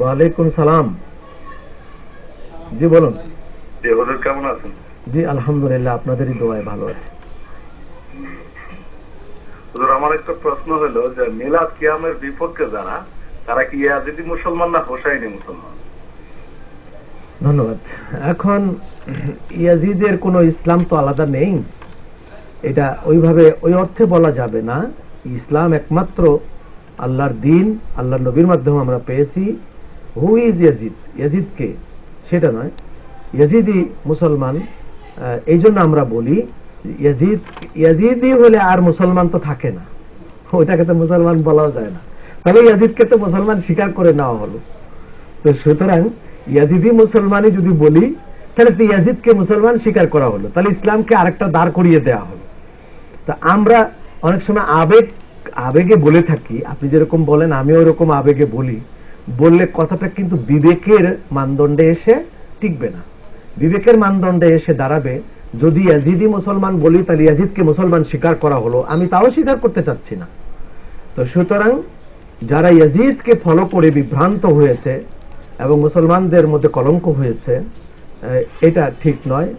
ওয়ালাইকুম সালাম। জি বলুন। কেমন আছেন? জি আলহামদুলিল্লাহ আপনাদেরই দোয়ায় ভালো আছে। আমার একটা প্রশ্ন হলো যে মিলাদ কিয়ামের বিপক্ষে যারা তারা কি ইয়াজিদি মুসলমান না হোসাইনি মুসলমান? ধন্যবাদ। এখন ইয়াজিদের কোনো ইসলাম তো আলাদা নেই। এটা ওইভাবে ওই অর্থে বলা যাবে না। ইসলাম একমাত্র আল্লাহর দিন আল্লাহর নবীর মাধ্যমে আমরা পেয়েছি। হু ইজ ইয়াজিদ ইয়াজিদ কে? সেটা নয়। ইয়াজিদি মুসলমান এই জন্য আমরা বলি ইয়াজিদ ইয়াজিদি হলে আর মুসলমান তো থাকে না। ওইটাকে তো মুসলমান বলাও যায় না। তবে ইয়াজিদকে তো মুসলমান স্বীকার করে নেওয়া হলো। তো সুতরাং ইয়াজিদি মুসলমানই যদি বলি, তাহলে তো ইয়াজিদকে মুসলমান স্বীকার করা হলো। তাহলে ইসলামকে আরেকটা দাঁড় করিয়ে দেওয়া হলো। তা আমরা অনেক সময় আবেগ, আবেগে বলে থাকি। আপনি যেরকম বলেন, আমিও ওরকম আবেগে বলি। বললে কথাটা কিন্তু বিবেকের মানদণ্ডে এসে টিকবে না। বিবেকের মানদণ্ডে এসে দাঁড়াবে, যদি ইয়াজিদি মুসলমান বলি, তাহলে ইয়াজিদকে মুসলমান স্বীকার করা হলো। আমি তাও স্বীকার করতে চাচ্ছি না। তো সুতরাং যারা ইয়াজিদকে ফলো করে বিভ্রান্ত হয়েছে এবং মুসলমানদের মধ্যে কলঙ্ক হয়েছে এটা ঠিক নয়।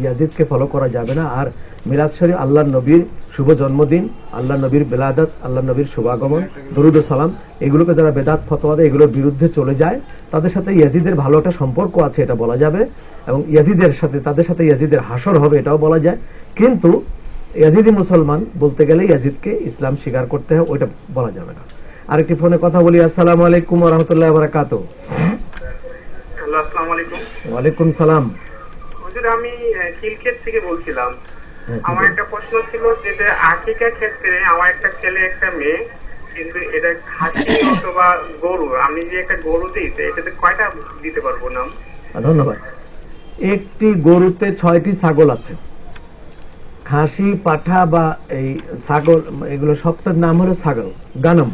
ইয়াজিদকে ফলো করা যাবে না। আর মিলাদ শরীফ আল্লাহ নবীর শুভ জন্মদিন আল্লাহ নবীর বেলাদত আল্লাহ নবীর শুভাগমন দরুদ সালাম এগুলোকে যারা বেদাত ফতোয়া দেয় এগুলোর বিরুদ্ধে চলে যায়। তাদের সাথে ইয়াজিদের ভালো একটা সম্পর্ক আছে এটা বলা যাবে। এবং ইয়াজিদের সাথে তাদের সাথে ইয়াজিদের হাসর হবে এটাও বলা যায়। কিন্তু ইয়াজিদি মুসলমান বলতে গেলে ইয়াজিদকে ইসলাম স্বীকার করতে হয় ওইটা বলা যাবে না। আরেকটি ফোনে কথা বলি আসসালাম আলাইকুম রহমতুল্লাহ বারাকাত আলাইকুম। ওয়ালাইকুম সালাম। হুজুর আমি খিলক্ষেত থেকে বলছিলাম আমার একটা প্রশ্ন ছিল যে আকিকা ক্ষেত্রে আমার একটা ছেলে একটা মেয়ে কিন্তু এটা খাসি অথবা গরু আমি যে একটা গরু দিই তো এটাতে কয়টা দিতে পারব নাম? ধন্যবাদ। একটি গরুতে ছয়টি ছাগল আছে। খাসি পাঠা বা এই ছাগল এগুলো সবটার নাম হলো ছাগল গানম।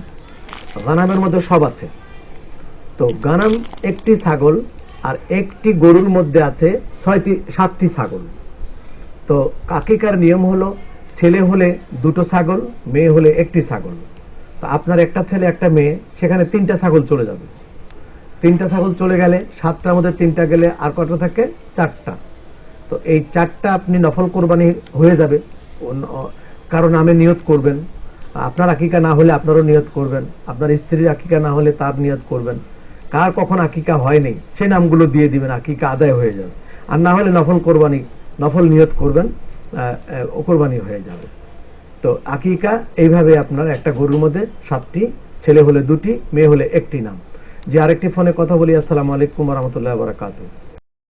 গানামের মধ্যে সব আছে। তো গানাম একটি ছাগল আর একটি গরুর মধ্যে আছে ছয়টি, সাতটি ছাগল। তো কাকিকার নিয়ম হলো, ছেলে হলে দুটো ছাগল, মেয়ে হলে একটি ছাগল। আপনার একটা ছেলে, একটা মেয়ে, সেখানে তিনটা ছাগল চলে যাবে। তিনটা ছাগল চলে গেলে সাতটার মধ্যে তিনটা গেলে আর কটা থাকে? চারটা। তো এই চারটা আপনি নফল কোরবানি হয়ে যাবে। অন্য- অ- কারও নামে নিয়ত করবেন। আপনার আকিকা না হলে আপনারও নিয়ত করবেন। আপনার স্ত্রীর আকিকা না হলে তার নিয়ত করবেন। কার কখন আকিকা হয়নি, সে নামগুলো দিয়ে দিবেন, আকিকা আদায় হয়ে যাবে। আর না হলে নফল কোরবানি, নফল নিয়ত করবেন ও কোরবানি হয়ে যাবে। তো আকিকা, এইভাবে আপনার একটা গরুর মধ্যে সাতটি, ছেলে হলে দুটি, মেয়ে হলে একটি নাম। যে আরেকটি ফোনে কথা বলি, আসসালামু আলাইকুম রহমতুল্লাহ বারাকাতু